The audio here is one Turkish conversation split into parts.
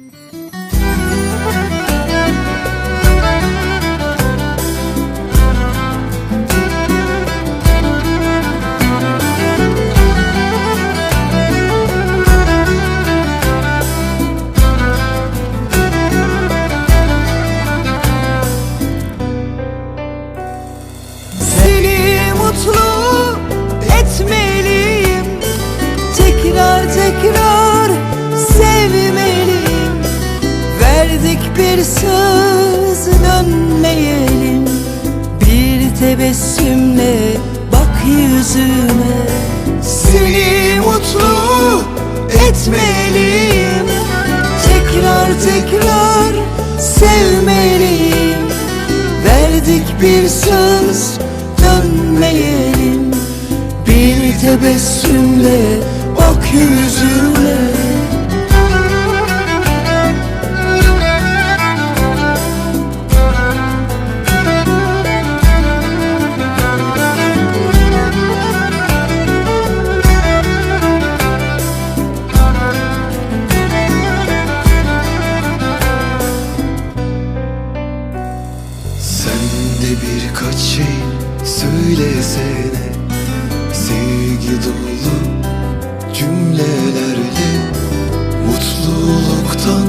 Seni tebessümle bak yüzüme. Seni mutlu etmeliyim. Tekrar tekrar sevmeliyim. Verdik bir söz dönmeyelim. Bir tebessümle bak yüzüme Sen de birkaç şey söylesene. Sevgi dolu cümlelerle Mutluluktan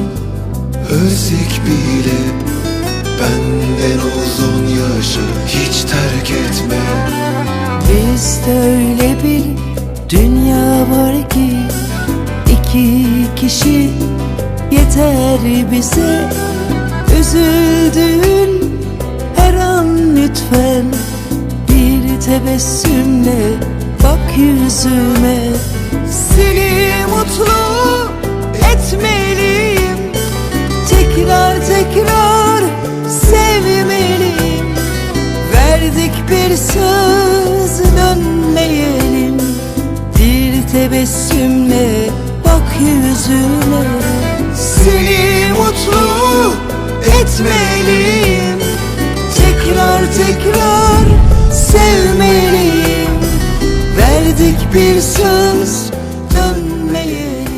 ölsek bile. Benden uzun yaşa hiç terk etme. Bizde öyle bir dünya var ki iki kişi yeter bize. Her lütfen bir tebessümle bak yüzüme. Seni mutlu etmeliyim. Tekrar tekrar sevmeliyim. Verdik bir söz dönmeyelim. Bir tebessümle bak yüzüme. Seni mutlu etmeliyim tekrar sevmeliyim Verdik bir söz dönmeyelim